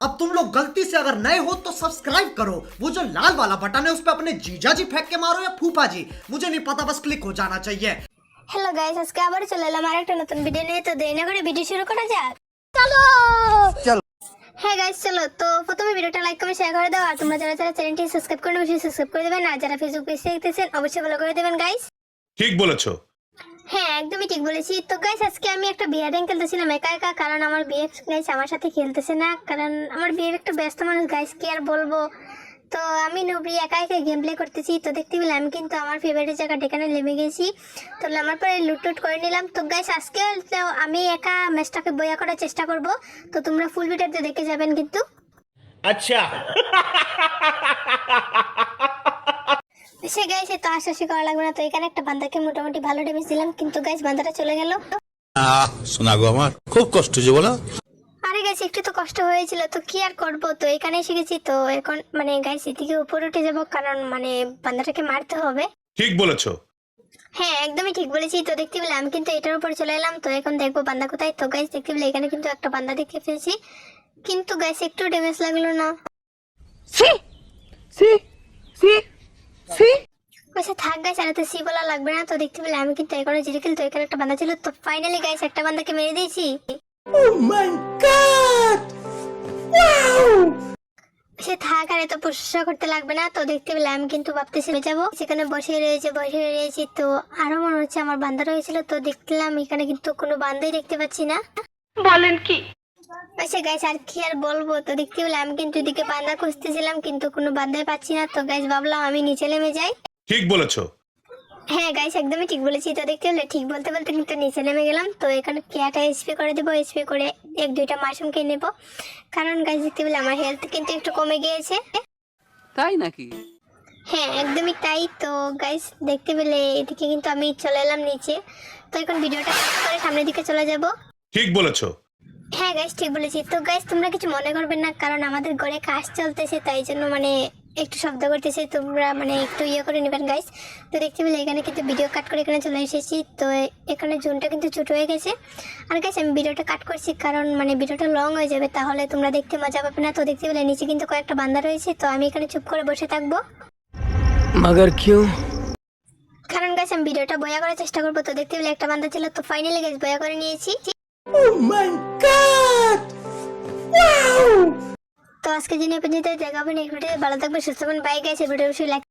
अब तुम लोग गलती से अगर नए हो तो सब्सक्राइब करो वो जो लाल वाला बटन है उस पर अपने जीजा जी फेंक के मारो या फूफा जी मुझे नहीं पता बस क्लिक हो जाना चाहिए হ্যালো গাইস আজকে আবার চলে এলাম আর একটা নতুন ভিডিও নিয়ে তো দেরি না করে ভিডিও শুরু করা যাক চলো। হ্যাঁ গাইস চলো তো প্রথমে ভিডিওটা লাইক করে শেয়ার করে দাও আর তোমরা যারা যারা চ্যানেলটি সাবস্ক্রাইব করে অবশ্যই সাবস্ক্রাইব করে দেবেন আর যারা ফেসবুক পেজে দেখতেছেন অবশ্যই ফলো করে দেবেন গাইস ঠিক বলেছো হ্যাঁ একদমই ঠিক বলেছি। তো গাইস আজকে আমি একটা বিয়ার র্যাঙ্ক খেলতেছিলাম একা একা, কারণ আমার বিএফ গাইস আমার সাথে খেলতেছে না, কারণ আমার বিএফ একটু ব্যস্ত মানুষ গাইস কি আর বলব? তো আমি নবরি একা একা গেম প্লে করতেছি। তো দেখতে পেলাম আমি কিন্তু আমার ফেভারিট জায়গাটা এখানে নেমে গেছি। তো নামার পরে লুটটুট করে নিলাম। তো গাইস আজকে আমি একা ম্যাচটাকে বয়া করার চেষ্টা করব। তো তোমরা ফুল ভিডিওতে দেখে যাবেন কিন্তু। আচ্ছা। সে গাইছে তো আশাশি করা লাগবে না। তো এখানে একটা বান্দাকে মোটামুটি ভালো ড্যামেজ দিলাম কিন্তু গাইস বান্দাটা চলে গেল। আহ শোনা গো আমার খুব কষ্ট যে বলো। আরে গাইস একটু তো কষ্ট হয়েছিল তো কি আর করব? তো এখানে এসে গেছি তো এখন মানে গাইস এদিকে উপরে উঠে যাব কারণ মানে বান্দাটাকে মারতে হবে। ঠিক বলেছ। হ্যাঁ একদমই ঠিক বলেছি তো দেখতে পেলে আমি কিন্তু এটার উপর চলে এলাম। তো এখন দেখব বান্দা কোথায়। তো গাইস দেখতে পেলে এখানে কিন্তু একটা বান্দা দেখতে পেয়েছি। কিন্তু গাইস একটু ড্যামেজ লাগল না। আচ্ছা থাক গাইস আর তো সি বলা লাগবে না। তো দেখতে পেলে আমি কিন্তু এখানে জিরে তো এখানে একটা বান্দা ছিল। তো ফাইনালি গাইস একটা বান্দাকে মেরে দিয়েছি। ও মাই গড সে থাক আর এত প্রশংসা করতে লাগবে না। তো দেখতে পেলে আমি কিন্তু ভাবতেছি হয়ে যাব। সেখানে বসে রয়েছে বসে রয়েছি। তো আরও মনে হচ্ছে আমার বান্দা রয়েছিল। তো দেখলাম এখানে কিন্তু কোনো বান্দাই দেখতে পাচ্ছি না। বলেন কি? আচ্ছা গাইস আর কি আর বলব? তো দেখতে পেলে আমি কিন্তু এদিকে বান্দা খুঁজতেছিলাম কিন্তু কোনো বান্দাই পাচ্ছি না। তো গাইস ভাবলাম আমি নিচে নেমে যাই। ঠিক বলেছ। হ্যাঁ গাইস একদমই ঠিক বলেছি। তো দেখতে পেলে ঠিক বলতে বলতে কিন্তু নিচে নেমে গেলাম। তো এখানে কেয়াটা এসপি করে দেবো। এসপি করে এক দুইটা মাশরুম খেয়ে নেব। কারণ গাইস দেখতে পেলে আমার হেলথ কিন্তু একটু কমে গিয়েছে। তাই নাকি? হ্যাঁ একদমই তাই। তো গাইস দেখতে পেলে এদিকে কিন্তু আমি চলে এলাম নিচে। তো এখন ভিডিওটা করে সামনের দিকে চলে যাব। ঠিক বলেছ। হ্যাঁ গাইস ঠিক বলেছি। তো গাইস তোমরা কিছু মনে করবেন না কারণ আমাদের ঘরে কাজ চলতেছে তাই জন্য মানে একটু শব্দ করতেছে তোমরা মানে একটু ইয়ে করে নেবেন গাইস তো দেখতে পেলে এখানে কিন্তু ভিডিও কাট করে এখানে চলে এসেছি। তো এখানে জুনটা কিন্তু ছোটো হয়ে গেছে। আর গাইস আমি ভিডিওটা কাট করছি কারণ মানে ভিডিওটা লং হয়ে যাবে তাহলে তোমরা দেখতে মজা পাবে না। তো দেখতে পেলে নিচে কিন্তু কয়েকটা বান্দা রয়েছে তো আমি এখানে চুপ করে বসে থাকব। কারণ গাইস আমি ভিডিওটা বয়া করার চেষ্টা করব। তো দেখতে পেলে একটা বান্দা ছিল তো ফাইনালি গাইস বয়া করে নিয়েছি। আজকে দিনে পর্যন্ত। দেখাবেন এই ভিডিও ভালো থাকবে সুস্থ বাই গাইছে ভিডিও like